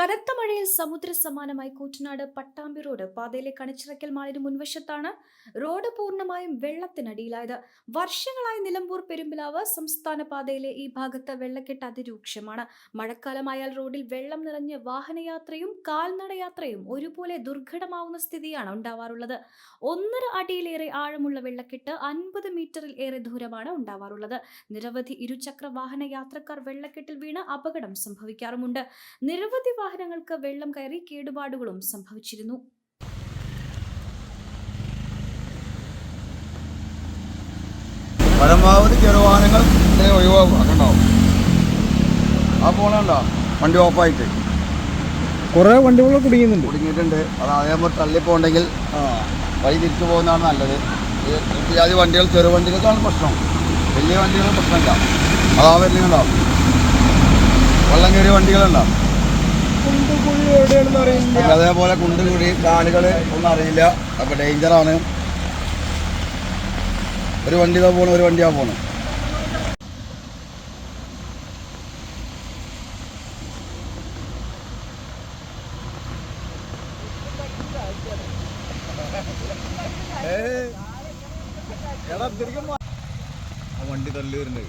കനത്ത മഴയിൽ സമുദ്ര സമാനമായി കൂറ്റനാട് പട്ടാമ്പി റോഡ് പാതയിലെ കണിച്ചിറക്കൽ മാളിന് മുൻവശത്താണ് റോഡ് പൂർണമായും വെള്ളത്തിനടിയിലായത്. വർഷങ്ങളായി നിലമ്പൂർ പെരുമ്പിലാവ് സംസ്ഥാന പാതയിലെ ഈ ഭാഗത്ത് വെള്ളക്കെട്ട് അതിരൂക്ഷമാണ്. മഴക്കാലമായാൽ റോഡിൽ വെള്ളം നിറഞ്ഞ് വാഹനയാത്രയും കാൽനടയാത്രയും ഒരുപോലെ ദുർഘടമാവുന്ന സ്ഥിതിയാണ് ഉണ്ടാവാറുള്ളത്. ഒന്നര അടിയിലേറെ ആഴമുള്ള വെള്ളക്കെട്ട് അൻപത് മീറ്ററിൽ ഏറെ ദൂരമാണ് ഉണ്ടാവാറുള്ളത്. നിരവധി ഇരുചക്ര വാഹന യാത്രക്കാർ വെള്ളക്കെട്ടിൽ വീണ് അപകടം സംഭവിക്കാറുമുണ്ട്. നിരവധി വാഹനങ്ങൾക്ക് വെള്ളം കയറി കേടുപാടുകളും സംഭവിച്ചിരുന്നു. പരമാവധി ചെറുവാഹനങ്ങൾ ഇതിനെ ഒഴിവാക്കും അതുണ്ടാവും ആ പോണുണ്ടോ വണ്ടി ഓഫായിട്ട്. കുറെ വണ്ടികൾ കുടുങ്ങിയിട്ടുണ്ട്. കുടുങ്ങിയിട്ടുണ്ട്. അത് അതേപോലെ തള്ളിപ്പോണ്ടെങ്കിൽ വഴി തിരിച്ചു പോകുന്നതാണ് നല്ലത്. ഇത്യാദി വണ്ടികൾ ചെറുവണ്ടികൾക്കാണ് പ്രശ്നം. വലിയ വണ്ടികൾ പ്രശ്നമില്ല. അതാ വരുന്നുണ്ടാവും വെള്ളം കയറിയ വണ്ടികളുണ്ടാവും കുണ്ടുകുഴി എവിടെയാണെന്ന് അറിയില്ല പിന്നെ അതേപോലെ കുണ്ട് കുഴി കാലുകൾ ഒന്നും അറിയില്ല. അപ്പോൾ ഡേഞ്ചറാണ് ഒരു വണ്ടി ഇതാ പോണു ഒരു വണ്ടിയാ പോണു. ആ വണ്ടി തള്ളി വരുന്നത്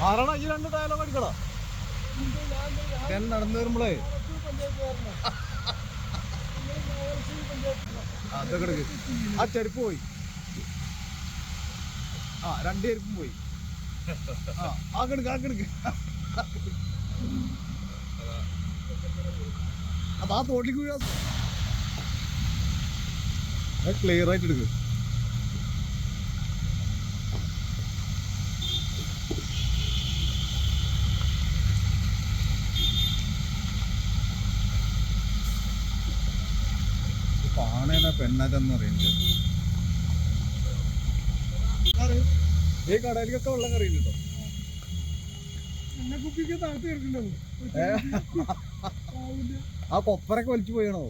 മാറണ ഈ രണ്ട് ഡയലോഗ് അടിക്കടാ ഞാൻ നടന്നു വരുമ്പോളേ. അതൊക്കെ എടുക്ക്. ആ ചെരുപ്പ് പോയി. ആ രണ്ട് ചെരുപ്പും പോയി. ആ ആ കിടക്ക് ആ കിടക്ക് അതാ തോട്ടിക്ക് വീഴാ ക്ലിയർ ആയിട്ട് എടുക്ക്. പാണേന പെണ്ണാറ്റെന്ന് പറയുന്നത്. ഈ കടയിലേക്കൊക്കെ വെള്ളം കറിയുന്നുണ്ടോ എന്നെ കുപ്പിക്ക് താഴ്ത്തി കിടക്കണ്ടാവും ആ കൊപ്പരൊക്കെ വലിച്ചു പോയണോ?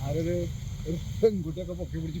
ആരൊരു പെൺകുട്ടിയൊക്കെ പൊക്കി പിടിച്ചു